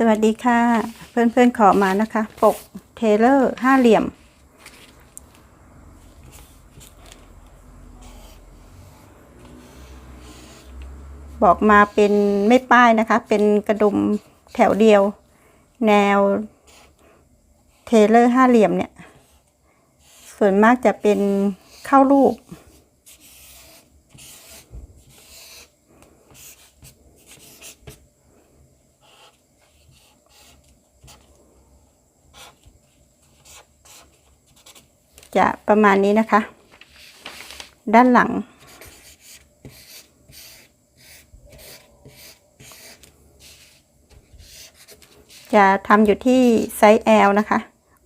สวัสดีค่ะ เพื่อนๆขอมานะคะ ปกเทเลอร์ห้าเหลี่ยม บอกมาเป็นไม่ป้ายนะคะ เป็นกระดุมแถวเดียว แนวเทเลอร์ห้าเหลี่ยมเนี่ย ส่วนมากจะเป็นเข้ารูป จะประมาณนี้นะคะ ด้านหลัง จะทำอยู่ที่ไซส์ L นะคะ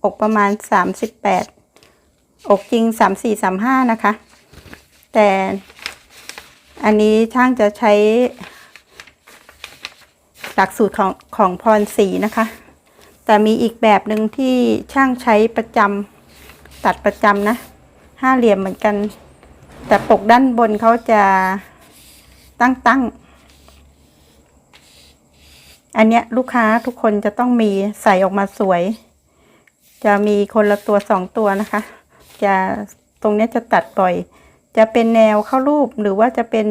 อกประมาณ 38 อกจริง 34 35 นะคะ แต่อันนี้ช่างจะใช้ หลักสูตรของของพรสีนะคะ แต่มีอีกแบบหนึ่งที่ช่างใช้ประจำ ตัดประจำนะห้าเหลี่ยมเหมือนกัน แต่ปกด้านบนเขาจะตั้งตั้งอันเนี้ยลูกค้าทุกคนจะต้องมีใส่ออกมาสวย จะมีคนละตัวสองตัวนะคะ จะตรงเนี้ยจะตัดบ่อย จะเป็นแนวเข้ารูปหรือว่าจะเป็น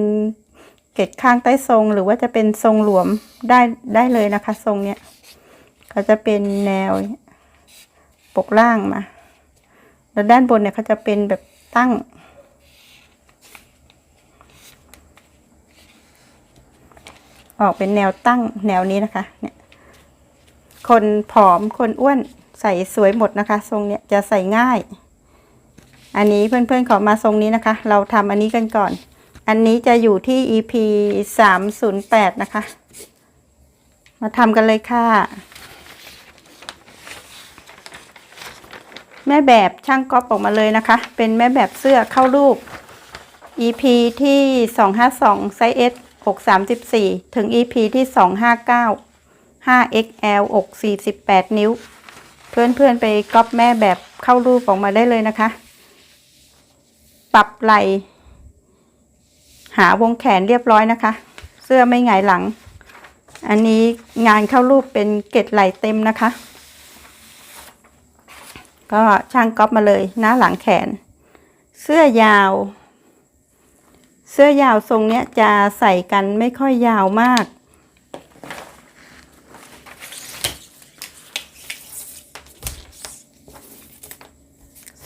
เกล็ดข้างใต้ทรง หรือว่าจะเป็นทรงหลวมได้ได้เลยนะคะ ทรงเนี้ยก็จะเป็นแนวปกล่างมา แล้วด้านบนเนี่ยเขาจะเป็นแบบตั้ง ออกเป็นแนวตั้งแนวนี้นะคะ เนี่ย คนผอมคนอ้วนใส่สวยหมดนะคะ ทรงเนี้ยจะใส่ง่าย อันนี้เพื่อนๆขอมาทรงนี้นะคะ เราทำอันนี้กันก่อน อันนี้จะอยู่ที่ EP สามศูนย์แปดนะคะ มาทำกันเลยค่ะ แม่แบบช่างก๊อปออกมาเลยนะคะ เป็นแม่แบบเสื้อเข้ารูป EP ที่ 252ไซส์ S อก34 ถึง EP ที่ 259 5XL อก48 นิ้ว เพื่อนๆไปก๊อปแม่แบบเข้ารูปออกมาได้เลยนะคะ ปรับไหลหาวงแขนเรียบร้อยนะคะ เสื้อไม่หงายหลัง อันนี้งานเข้ารูปเป็นเกล็ดไหลเต็มนะคะ ก็ช่างก๊อปมาเลยหน้าหลังแขน เสื้อยาว เสื้อยาวทรงเนี้ยจะใส่กันไม่ค่อยยาวมาก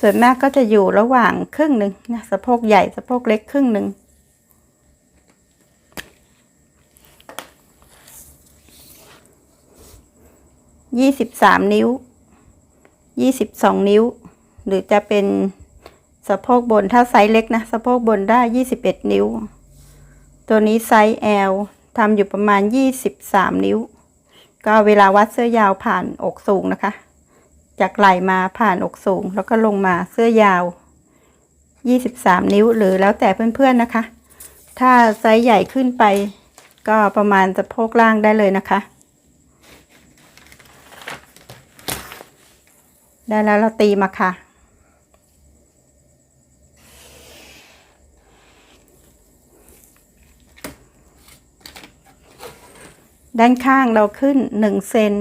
ส่วนมากก็จะอยู่ระหว่างครึ่งหนึ่งนะสะโพกใหญ่สะโพกเล็กครึ่งหนึ่งยี่สิบสามนิ้ว ยี่สิบสองนิ้ว หรือจะเป็นสะโพกบนถ้าไซส์เล็กนะ สะโพกบนได้ยี่สิบเอ็ดนิ้ว ตัวนี้ไซส์ L ทำอยู่ประมาณยี่สิบสามนิ้ว ก็เวลาวัดเสื้อยาวผ่านอกสูงนะคะ จากไหล่มาผ่านอกสูง แล้วก็ลงมาเสื้อยาวยี่สิบสามนิ้ว หรือแล้วแต่เพื่อนๆนะคะ ถ้าไซส์ใหญ่ขึ้นไป ก็ประมาณสะโพกล่างได้เลยนะคะ ได้แล้วเราตีมาค่ะ ด้านข้างเราขึ้นหนึ่งเซน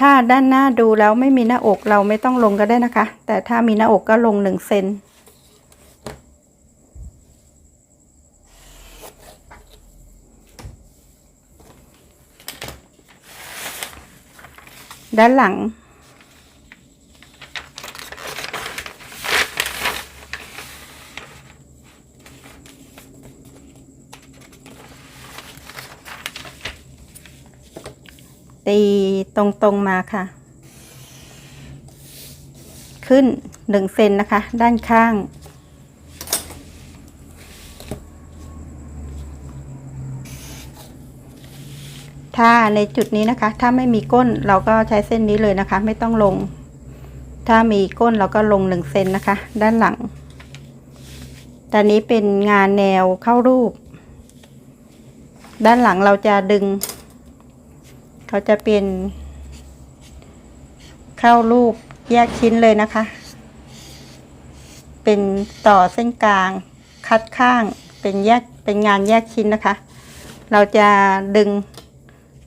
ถ้าด้านหน้าดูแล้วไม่มีหน้าอกเราไม่ต้องลงก็ได้นะคะ แต่ถ้ามีหน้าอกก็ลงหนึ่งเซนด้านหลัง ตีตรงๆมาค่ะ ขึ้นหนึ่งเซนนะคะ ด้านข้าง ถ้าในจุดนี้นะคะ ถ้าไม่มีก้นเราก็ใช้เส้นนี้เลยนะคะ ไม่ต้องลง ถ้ามีก้นเราก็ลงหนึ่งเซนนะคะ ด้านหลังตอนนี้เป็นงานแนวเข้ารูป ด้านหลังเราจะดึง เขาจะเป็นเข้ารูปแยกชิ้นเลยนะคะ เป็นต่อเส้นกลาง คัดข้างเป็นแยกเป็นงานแยกชิ้นนะคะ เราจะดึง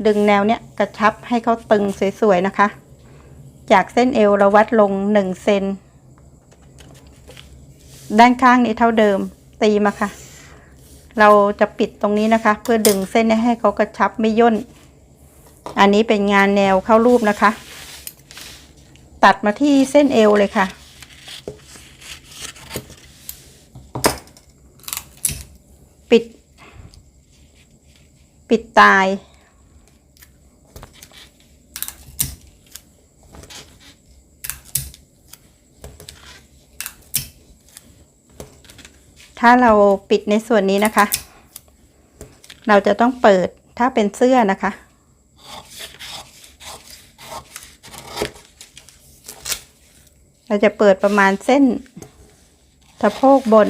ดึงแนวเนี้ยกระชับให้เขาตึงสวยๆนะคะ จากเส้นเอวเราวัดลงหนึ่งเซนด้านข้างนี้เท่าเดิมตีมาค่ะ เราจะปิดตรงนี้นะคะ เพื่อดึงเส้นนี้ให้เขากระชับไม่ย่น อันนี้เป็นงานแนวเข้ารูปนะคะ ตัดมาที่เส้นเอวเลยค่ะ ปิด ปิดตาย ถ้าเราปิดในส่วนนี้นะคะ เราจะต้องเปิดถ้าเป็นเสื้อนะคะ เราจะเปิดประมาณเส้นสะโพกบน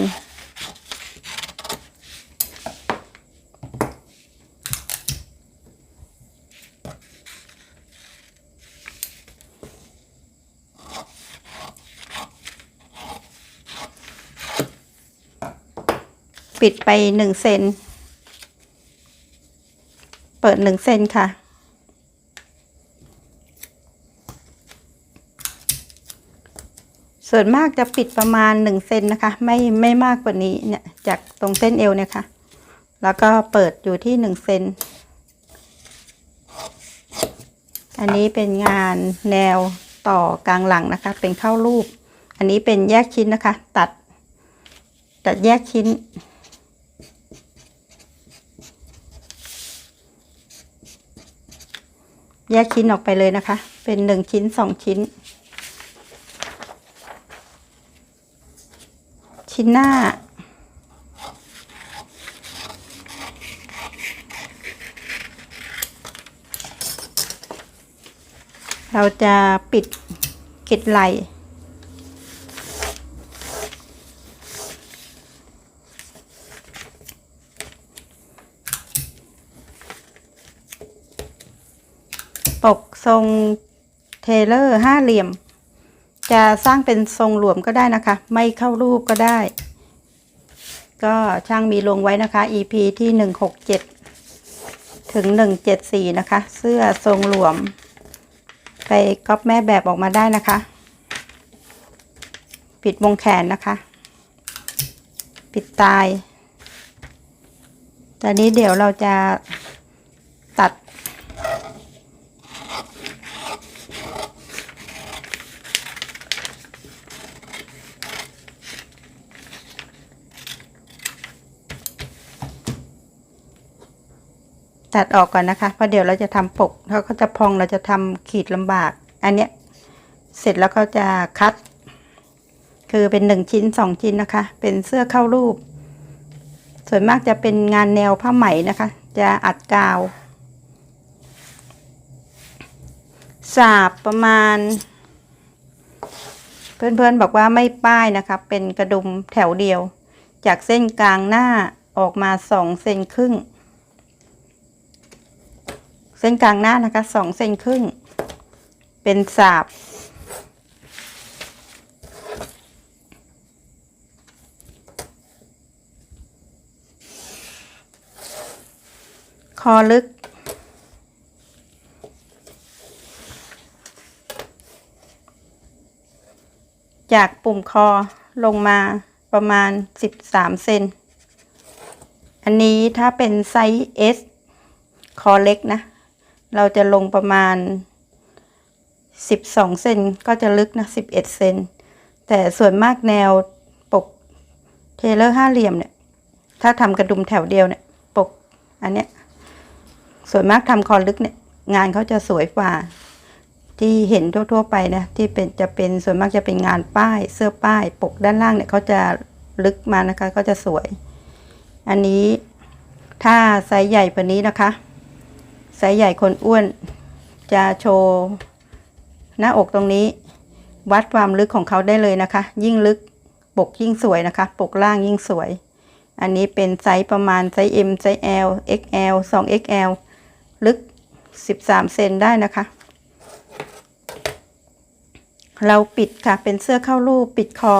ปิดไปหนึ่งเซน เปิดหนึ่งเซนค่ะ ส่วนมากจะปิดประมาณหนึ่งเซนนะคะ ไม่ไม่มากกว่านี้เนี่ยจากตรงเส้นเอวเนี่ยค่ะ แล้วก็เปิดอยู่ที่หนึ่งเซนอันนี้เป็นงานแนวต่อกลางหลังนะคะ เป็นเข้ารูป อันนี้เป็นแยกชิ้นนะคะ ตัด ตัดแยกชิ้น แยกชิ้นออกไปเลยนะคะ เป็นหนึ่งชิ้นสองชิ้น ชิ้นหน้า เราจะปิดกิดไหลปกทรงเทเลอร์ห้าเหลี่ยม จะสร้างเป็นทรงหลวมก็ได้นะคะ ไม่เข้ารูปก็ได้ ก็ช่างมีลงไว้นะคะ EP ที่ 167 ถึง 174 นะคะ เสื้อทรงหลวม ไปก๊อปแม่แบบออกมาได้นะคะ ปิดวงแขนนะคะ ปิดตายตอนนี้เดี๋ยวเราจะ ตัดออกก่อนนะคะ เพราะเดี๋ยวเราจะทำปกเขาก็จะพองเราจะทำขีดลำบาก อันเนี้ยเสร็จแล้วก็จะคัด คือเป็นหนึ่งชิ้นสองชิ้นนะคะ เป็นเสื้อเข้ารูป ส่วนมากจะเป็นงานแนวผ้าไหมนะคะ จะอัดกาว สาบประมาณ เพื่อนๆบอกว่าไม่ป้ายนะคะ เป็นกระดุมแถวเดียว จากเส้นกลางหน้าออกมาสองเซนครึ่ง ส้นกลางหน้านะคะสองเซนครึ่ง เป็นสาบ คอลึก จากปุ่มคอลงมาประมาณ 13 เซน อันนี้ถ้าเป็นไซส์ S คอเล็กนะ เราจะลงประมาณ 12 เซนก็จะลึกนะ11 เซนแต่ส่วนมากแนวปกเทเลอร์ห้าเหลี่ยมเนี่ย ถ้าทำกระดุมแถวเดียวเนี่ย ปกอันเนี้ยส่วนมากทำคอลึกเนี่ย งานเขาจะสวยกว่า ที่เห็นทั่ว ๆ ไปนะที่เป็นจะเป็นส่วนมากจะเป็นงานป้ายเสื้อป้าย ปกด้านล่างเนี่ยเขาจะลึกมานะคะก็จะสวย อันนี้ถ้าไซส์ใหญ่กว่านี้นะคะ ไซส์ใหญ่คนอ้วน จะโชว์ หน้าอกตรงนี้ วัดความลึกของเขาได้เลยนะคะ ยิ่งลึกปกยิ่งสวยนะคะ ปกล่างยิ่งสวย อันนี้เป็นไซส์ประมาณไซส์ M ไซส์ L XL 2 XL ลึก 13 เซนได้นะคะ เราปิดค่ะเป็นเสื้อเข้ารูปปิดคอ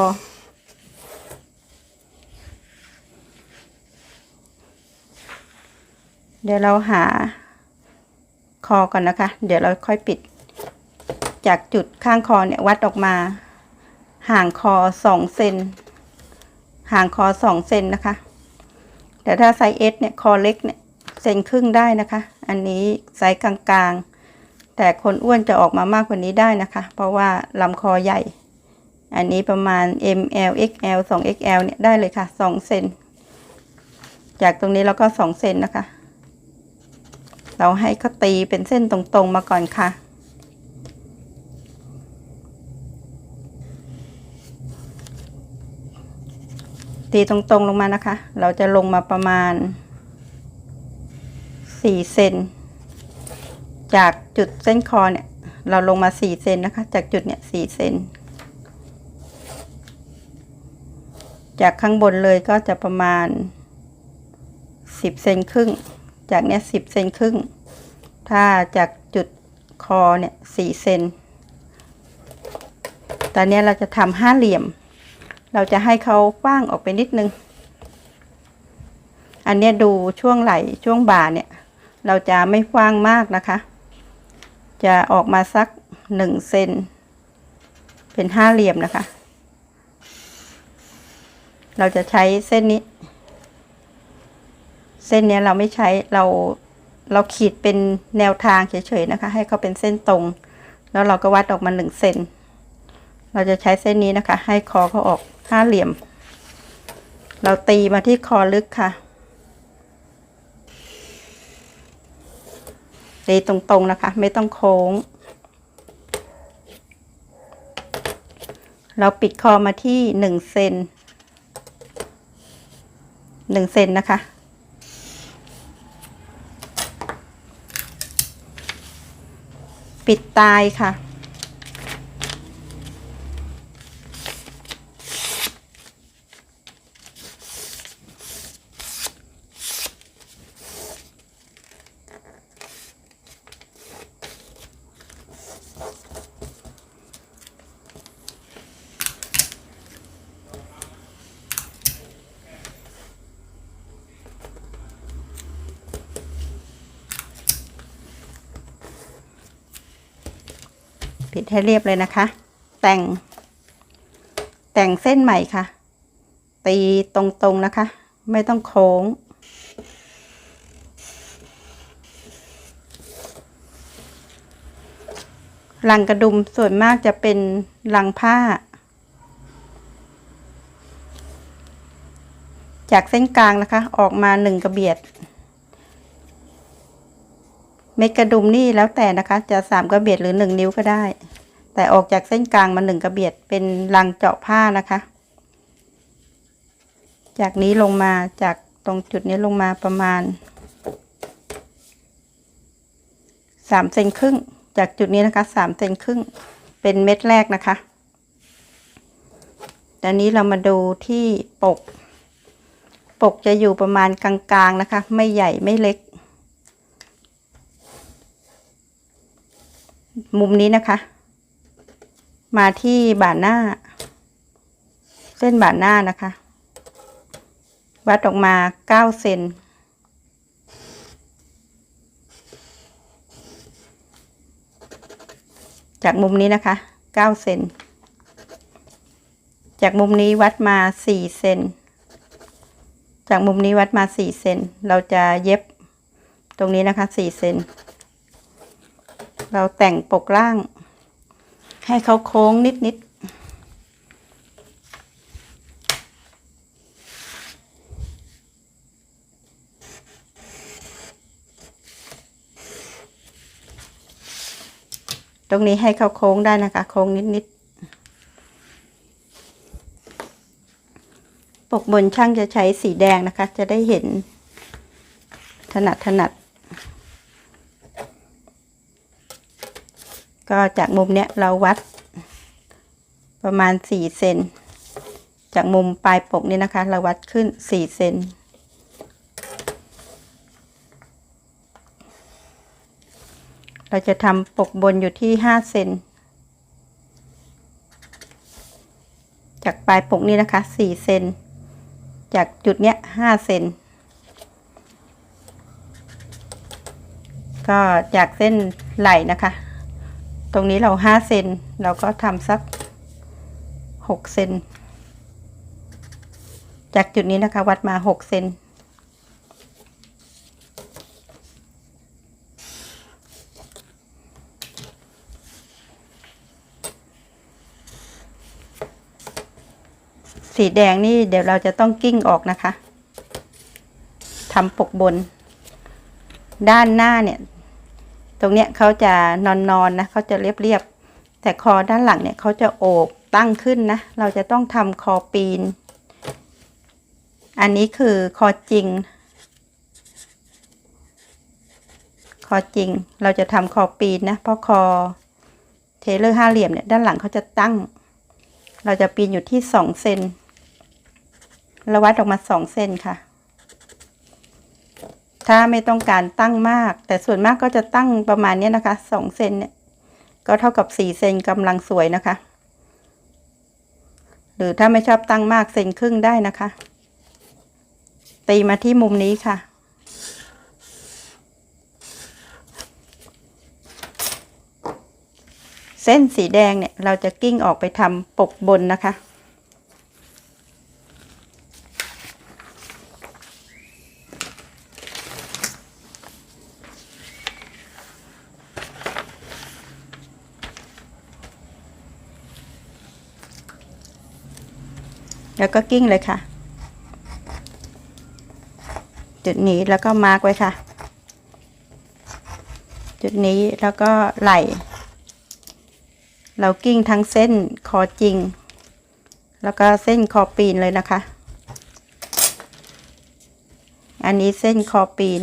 เดี๋ยวเราหา คอก่อนนะคะ เดี๋ยวเราค่อยปิด จากจุดข้างคอเนี่ยวัดออกมา ห่างคอสองเซนห่างคอสองเซนนะคะ แต่ถ้าไซส์เอสเนี่ยคอเล็กเนี่ยเซนครึ่งได้นะคะ อันนี้ไซส์กลางๆ แต่คนอ้วนจะออกมามากกว่านี้ได้นะคะ เพราะว่าลำคอใหญ่ อันนี้ประมาณ ML XL 2 XL เนี่ยได้เลยค่ะ2เซนจากตรงนี้แล้วก็2เซนนะคะ เราให้เขาตีเป็นเส้นตรงๆมาก่อนค่ะ ตีตรงๆลงมานะคะ เราจะลงมาประมาณ 4 เซน จากจุดเส้นคอเนี่ย เราลงมา 4 เซนนะคะ จากจุดเนี่ย4เซน จากข้างบนเลยก็จะประมาณ 10 เซนครึ่ง จากเนี้ย10เซนครึ่ง ถ้าจากจุดคอเนี่ย4เซนตอนนี้เราจะทำห้าเหลี่ยม เราจะให้เขากว้างออกไปนิดนึง อันเนี้ยดูช่วงไหล่ช่วงบ่าเนี่ย เราจะไม่กว้างมากนะคะ จะออกมาสักหนึ่งเซนเป็นห้าเหลี่ยมนะคะ เราจะใช้เส้นนี้ เส้นนี้เราไม่ใช้เราเราขีดเป็นแนวทางเฉยๆนะคะ ให้เขาเป็นเส้นตรง แล้วเราก็วัดออกมาหนึ่งเซนเราจะใช้เส้นนี้นะคะ ให้คอเขาออกห้าเหลี่ยม เราตีมาที่คอลึกค่ะตีตรงๆนะคะ ไม่ต้องโค้ง เราปิดคอมาที่หนึ่งเซนหนึ่งเซนนะคะ ปิดตายค่ะ ดให้เรียบเลยนะคะ แต่ง แต่งเส้นใหม่ค่ะ ตีตรงๆนะคะ ไม่ต้องโค้ง ลังกระดุมส่วนมากจะเป็นลังผ้า จากเส้นกลางนะคะ ออกมาหนึ่งกระเบียดเม็ดกระดุมนี่แล้วแต่นะคะ จะสามกระเบียดหรือหนึ่งนิ้วก็ได้ แต่ออกจากเส้นกลางมาหนึ่งกระเบียดเป็นรังเจาะผ้านะคะ จากนี้ลงมาจากตรงจุดนี้ลงมาประมาณสามเซนครึ่ง จากจุดนี้นะคะสามเซนครึ่ง เป็นเม็ดแรกนะคะตอนนี้เรามาดูที่ปก ปกจะอยู่ประมาณกลางๆนะคะ ไม่ใหญ่ไม่เล็ก มุมนี้นะคะ มาที่บ่าหน้า เส้นบ่าหน้านะคะ วัดออกมาเก้าเซนจากมุมนี้นะคะเก้าเซนจากมุมนี้วัดมาสี่เซนจากมุมนี้วัดมาสี่เซนเราจะเย็บตรงนี้นะคะสี่เซนเราแต่งปกล่าง ให้เขาโค้งนิดๆตรงนี้ให้เขาโค้งได้นะคะ โค้งนิดๆปกบนช่างจะใช้สีแดงนะคะ จะได้เห็นถนัดถนัด ก็จากมุมเนี้ยเราวัดประมาณสี่เซน จากมุมปลายปกนี้นะคะ เราวัดขึ้นสี่เซน เราจะทำปกบนอยู่ที่ห้าเซน จากปลายปกนี้นะคะสี่เซน จากจุดเนี้ยห้าเซน ก็จากเส้นไหล่นะคะ ตรงนี้เราห้าเซนเราก็ทำสักหกเซนจากจุดนี้นะคะวัดมาหกเซนสีแดงนี่เดี๋ยวเราจะต้องกิ้งออกนะคะทำปกบน ด้านหน้าเนี่ย ตรงเนี้ยเขาจะนอนๆนนะเขาจะเรียบๆแต่คอด้านหลังเนี่ยเขาจะโอบตั้งขึ้นนะ เราจะต้องทำคอปีน อันนี้คือคอจริง คอจริงเราจะทำคอปีนนะเพราะคอเทเลอร์ห้าเหลี่ยมเนี่ยด้านหลังเขาจะตั้ง เราจะปีนอยู่ที่สองเซนเราวัดออกมาสองเซนค่ะ ถ้าไม่ต้องการตั้งมาก แต่ส่วนมากก็จะตั้งประมาณนี้นะคะสองเซนเนี่ยก็เท่ากับสี่เซนกำลังสวยนะคะ หรือถ้าไม่ชอบตั้งมากเซนครึ่งได้นะคะ ตีมาที่มุมนี้ค่ะเส้นสีแดงเนี่ยเราจะกิ้งออกไปทำปกบนนะคะ แล้วก็กิ้งเลยค่ะ จุดนี้แล้วก็มาร์กไว้ค่ะ จุดนี้แล้วก็ไหลเรากิ้งทั้งเส้นคอจริง แล้วก็เส้นคอปีนเลยนะคะ อันนี้เส้นคอปีน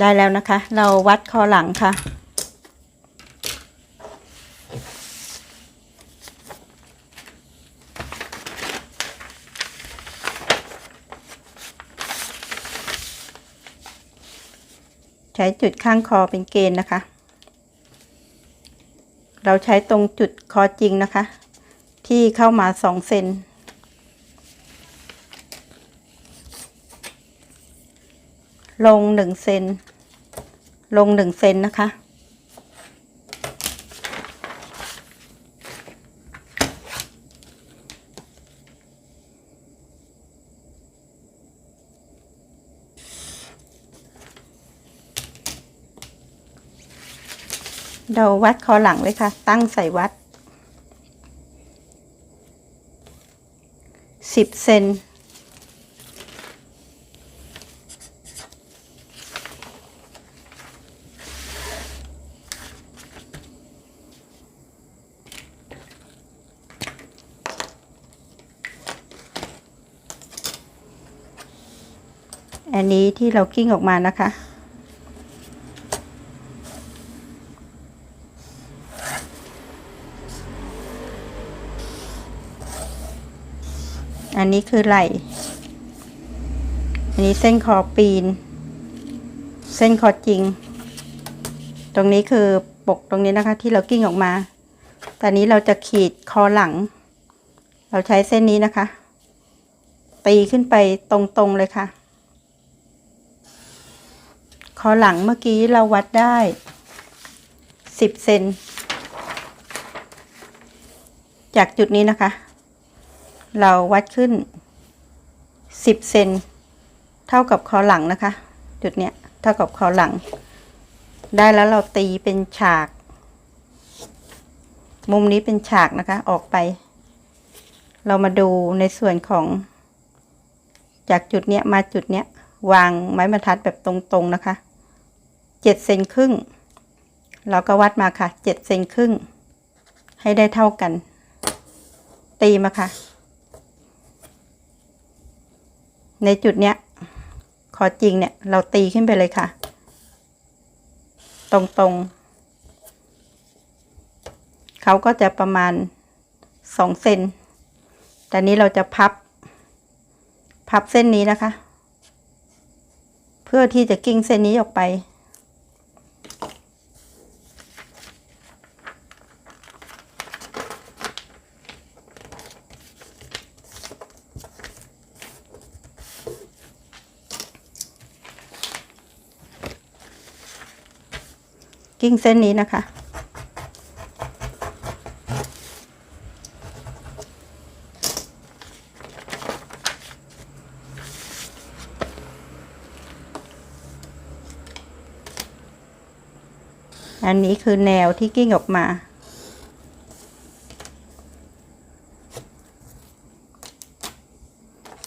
ได้แล้วนะคะ เราวัดคอหลังค่ะ ใช้จุดข้างคอเป็นเกณฑ์นะคะ เราใช้ตรงจุดคอจริงนะคะ ที่เข้ามาสองเซน ลงหนึ่งเซนลงหนึ่งเซนนะคะ เราวัดคอหลังเลยค่ะ ตั้งใส่วัดสิบเซน อันนี้ที่เรากิ้งออกมานะคะ อันนี้คือไหล่ อันนี้เส้นคอปีน เส้นคอจริง ตรงนี้คือปกตรงนี้นะคะที่เรากิ้งออกมา ตอนนี้เราจะขีดคอหลัง เราใช้เส้นนี้นะคะ ตีขึ้นไปตรงๆเลยค่ะ อหลังเมื่อกี้เราวัดได้สิบเซนจากจุดนี้นะคะ เราวัดขึ้นสิบเซนเท่ากับคอหลังนะคะ จุดเนี้ยเท่ากับคอหลัง ได้แล้วเราตีเป็นฉาก มุมนี้เป็นฉากนะคะออกไป เรามาดูในส่วนของ จากจุดเนี้ยมาจุดเนี้ยวางไม้บรรทัดแบบตรงๆนะคะ เจ็ดเซนครึ่ง เราก็วัดมาค่ะเจ็ดเซนครึ่ง ให้ได้เท่ากัน ตีมาค่ะ ในจุดเนี้ยคอจริงเนี่ย เราตีขึ้นไปเลยค่ะ ตรงๆ เขาก็จะประมาณสองเซนแต่นี้เราจะพับ พับเส้นนี้นะคะ เพื่อที่จะกิ้งเส้นนี้ออกไป กิ้งเส้นนี้นะคะ อันนี้คือแนวที่กิ้งออกมา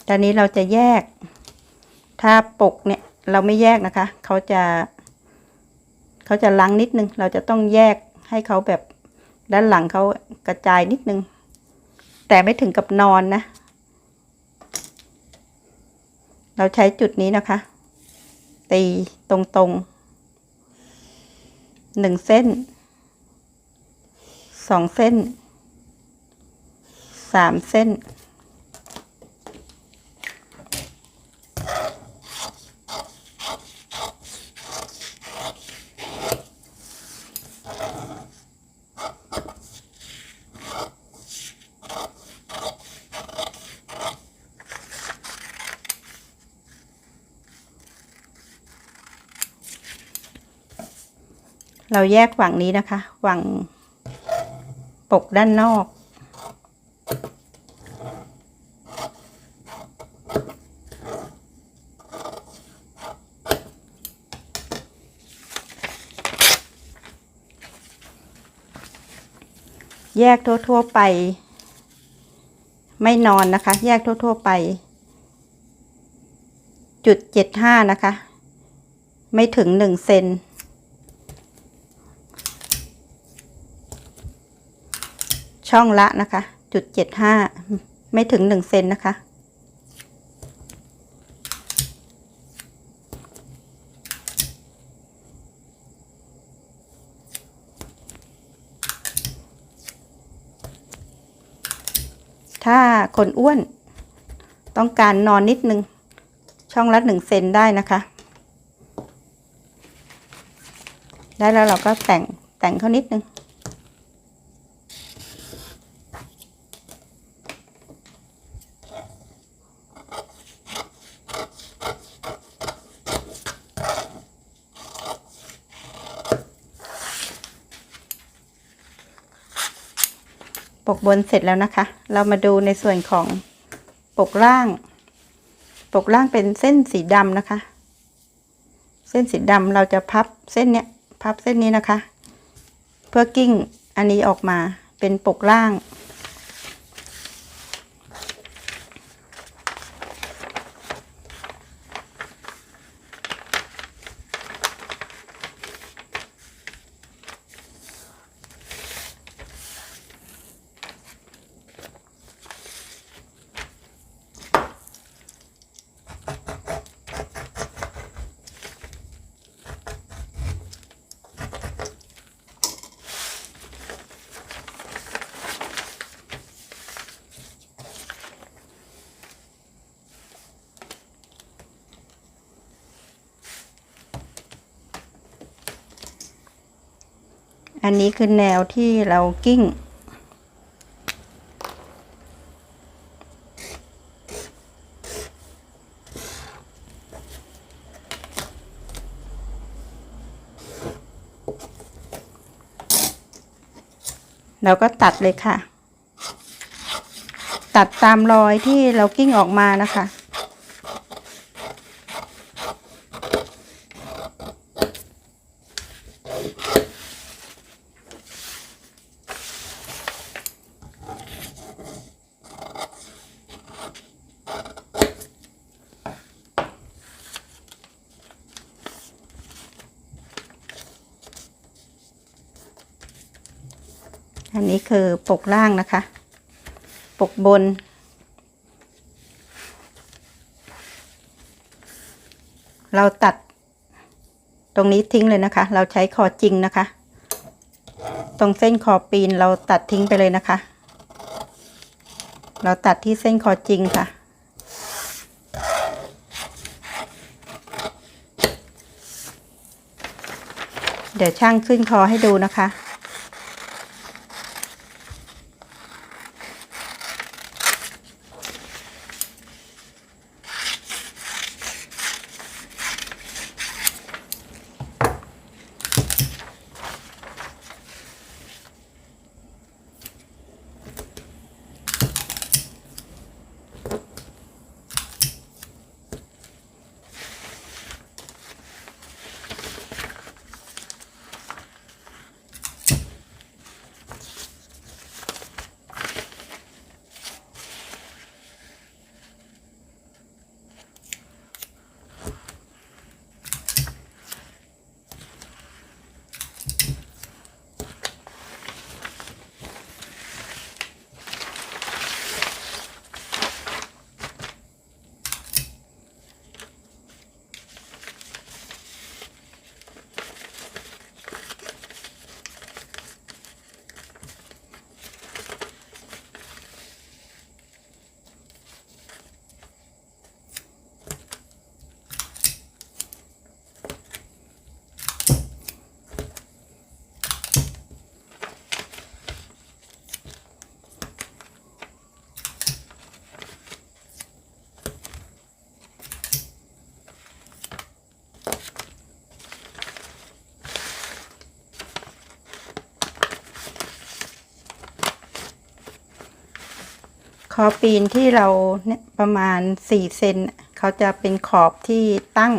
ตอนนี้เราจะแยก ถ้าปกเนี่ยเราไม่แยกนะคะ เขาจะ เขาจะลังนิดนึง เราจะต้องแยกให้เขาแบบด้านหลังเขากระจายนิดนึง แต่ไม่ถึงกับนอนนะ เราใช้จุดนี้นะคะ ตีตรงๆหนึ่งเส้นสองเส้นสามเส้น เราแยกฝั่งนี้นะคะฝั่งปกด้านนอก แยกทั่วๆไป ไม่นอนนะคะ แยกทั่วๆไป จุดเจ็ดห้านะคะ ไม่ถึงหนึ่งเซน ช่องละนะคะจุดเจ็ดห้าไม่ถึงหนึ่งเซนนะคะ ถ้าคนอ้วนต้องการนอนนิดนึง ช่องละหนึ่งเซนได้นะคะ ได้แล้วเราก็แต่งแต่งเขานิดนึง ปกบนเสร็จแล้วนะคะ เรามาดูในส่วนของปกล่าง ปกล่างเป็นเส้นสีดำนะคะ เส้นสีดำเราจะพับเส้นเนี้ยพับเส้นนี้นะคะ เพื่อกิ้งอันนี้ออกมาเป็นปกล่าง อันนี้คือแนวที่เรากิ้ง เราก็ตัดเลยค่ะ ตัดตามรอยที่เรากิ้งออกมานะคะ นี้คือปกล่างนะคะ ปกบน เราตัดตรงนี้ทิ้งเลยนะคะ เราใช้คอจริงนะคะ ตรงเส้นคอปีนเราตัดทิ้งไปเลยนะคะ เราตัดที่เส้นคอจริงค่ะเดี๋ยวช่างขึ้นคอให้ดูนะคะ อปีนที่เราเนี่ยประมาณสี่เซนเขาจะเป็นขอบที่ตั้ง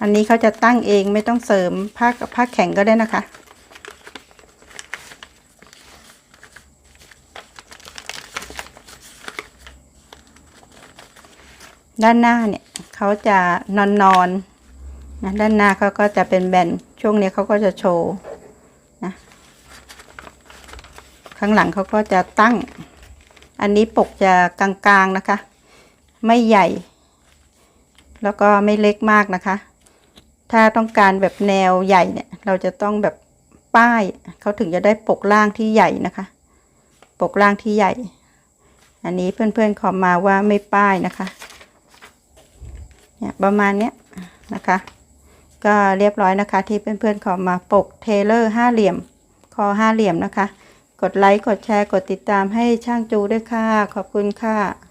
อันนี้เขาจะตั้งเองไม่ต้องเสริมผ้าผ้าแข็งก็ได้นะคะด้านหน้าเนี่ยเขาจะนอนนอนนะด้านหน้าเขาก็จะเป็นแบนช่วงนี้เขาก็จะโชว์นะ ข้างหลังเขาก็จะตั้ง อันนี้ปกจะกลางๆนะคะ ไม่ใหญ่ แล้วก็ไม่เล็กมากนะคะ ถ้าต้องการแบบแนวใหญ่เนี่ย เราจะต้องแบบป้ายเขาถึงจะได้ปกล่างที่ใหญ่นะคะ ปกล่างที่ใหญ่ อันนี้เพื่อนๆขอมาว่าไม่ป้ายนะคะเนี่ยประมาณเนี้ยนะคะ ก็เรียบร้อยนะคะที่เพื่อนๆขอมาปกเทเลอร์ห้าเหลี่ยม คอห้าเหลี่ยมนะคะ กดไลค์ กดแชร์ กดติดตามให้ช่างจูด้วยค่ะ ขอบคุณค่ะ